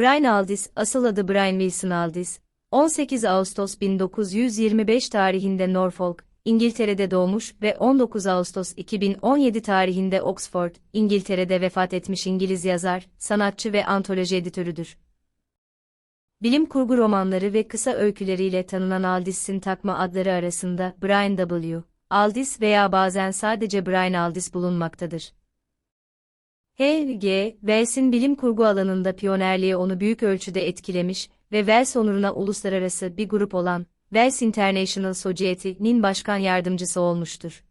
Brian Aldiss, asıl adı Brian Wilson Aldiss, 18 Ağustos 1925 tarihinde Norfolk, İngiltere'de doğmuş ve 19 Ağustos 2017 tarihinde Oxford, İngiltere'de vefat etmiş İngiliz yazar, sanatçı ve antoloji editörüdür. Bilim kurgu romanları ve kısa öyküleriyle tanınan Aldiss'in takma adları arasında Brian W. Aldiss veya bazen sadece Brian Aldiss bulunmaktadır. H.G. Wells'in bilim kurgu alanında piyonerliği onu büyük ölçüde etkilemiş ve Wells onuruna uluslararası bir grup olan Wells International Society'nin başkan yardımcısı olmuştur.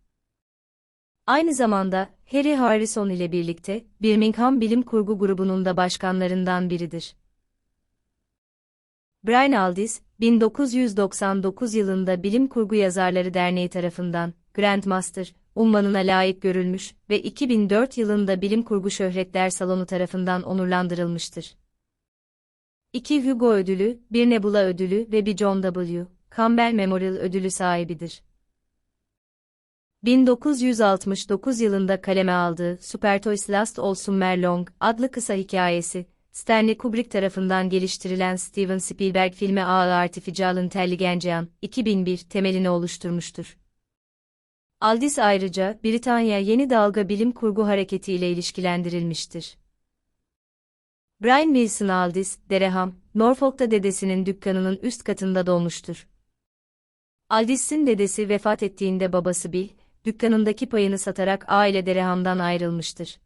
Aynı zamanda Harry Harrison ile birlikte Birmingham Bilim Kurgu grubunun da başkanlarından biridir. Brian Aldiss, 1999 yılında Bilim Kurgu Yazarları Derneği tarafından Grandmaster unvanına layık görülmüş ve 2004 yılında Bilim Kurgu Şöhretler Salonu tarafından onurlandırılmıştır. 2 Hugo ödülü, bir Nebula ödülü ve bir John W. Campbell Memorial ödülü sahibidir. 1969 yılında kaleme aldığı Super Toys Last All Summer Long adlı kısa hikayesi, Stanley Kubrick tarafından geliştirilen Steven Spielberg filmi A Artificial Intelligence 2001 temelini oluşturmuştur. Aldis ayrıca Britanya Yeni Dalga Bilim Kurgu Hareketi ile ilişkilendirilmiştir. Brian Wilson Aldis, Dereham, Norfolk'ta dedesinin dükkanının üst katında doğmuştur. Aldis'in dedesi vefat ettiğinde babası Bill, dükkanındaki payını satarak aile Dereham'dan ayrılmıştır.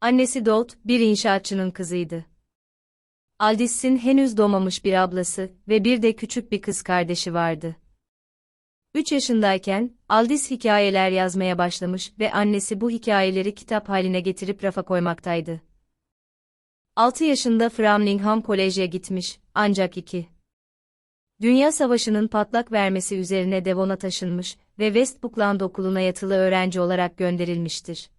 Annesi Dolt, bir inşaatçının kızıydı. Aldis'in henüz doğmamış bir ablası ve bir de küçük bir kız kardeşi vardı. 3 yaşındayken, Aldis hikayeler yazmaya başlamış ve annesi bu hikayeleri kitap haline getirip rafa koymaktaydı. 6 yaşında Framlingham Kolej'e gitmiş, ancak 2. Dünya Savaşı'nın patlak vermesi üzerine Devon'a taşınmış ve West Buckland Okulu'na yatılı öğrenci olarak gönderilmiştir.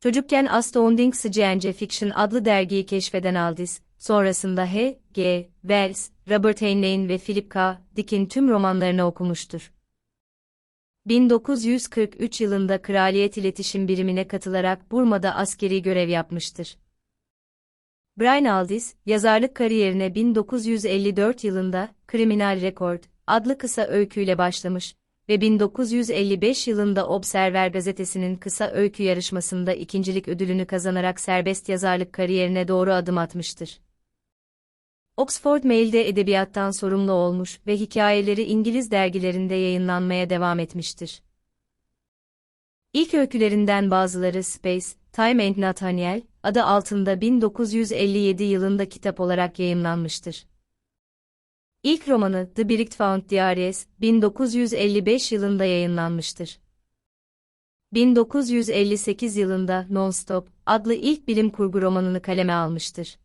Çocukken Astounding Science Fiction adlı dergiyi keşfeden Aldis, sonrasında H. G. Wells, Robert Heinlein ve Philip K. Dick'in tüm romanlarını okumuştur. 1943 yılında Kraliyet İletişim Birimine katılarak Burma'da askeri görev yapmıştır. Brian Aldiss, yazarlık kariyerine 1954 yılında Criminal Record adlı kısa öyküyle başlamış ve 1955 yılında Observer gazetesinin kısa öykü yarışmasında ikincilik ödülünü kazanarak serbest yazarlık kariyerine doğru adım atmıştır. Oxford Mail'de edebiyattan sorumlu olmuş ve hikayeleri İngiliz dergilerinde yayınlanmaya devam etmiştir. İlk öykülerinden bazıları Space, Time and Nathaniel, adı altında 1957 yılında kitap olarak yayımlanmıştır. İlk romanı The Brick Found Diaries, 1955 yılında yayınlanmıştır. 1958 yılında Non-Stop adlı ilk bilim kurgu romanını kaleme almıştır.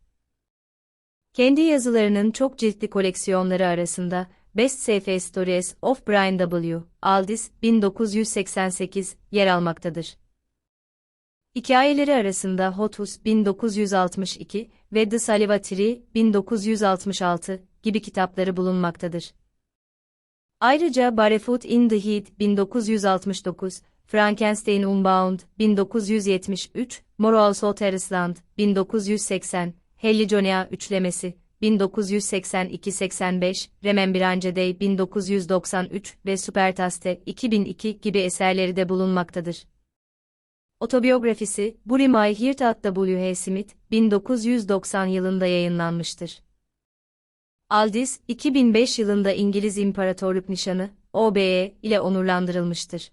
Kendi yazılarının çok ciltli koleksiyonları arasında Best SF Stories of Brian W. Aldiss 1988 yer almaktadır. Hikayeleri arasında Hotus 1962 ve The Salvatore 1966 gibi kitapları bulunmaktadır. Ayrıca Barefoot in the Heat 1969, Frankenstein Unbound 1973, Moral Soterisland 1980, Hellijonia üçlemesi 1982-85, Remembrance Day 1993 ve Supertaste 2002 gibi eserleri de bulunmaktadır. Otobiyografisi, Bully My Heart at W. Smith, 1990 yılında yayınlanmıştır. Aldis, 2005 yılında İngiliz İmparatorluk Nişanı, OBE ile onurlandırılmıştır.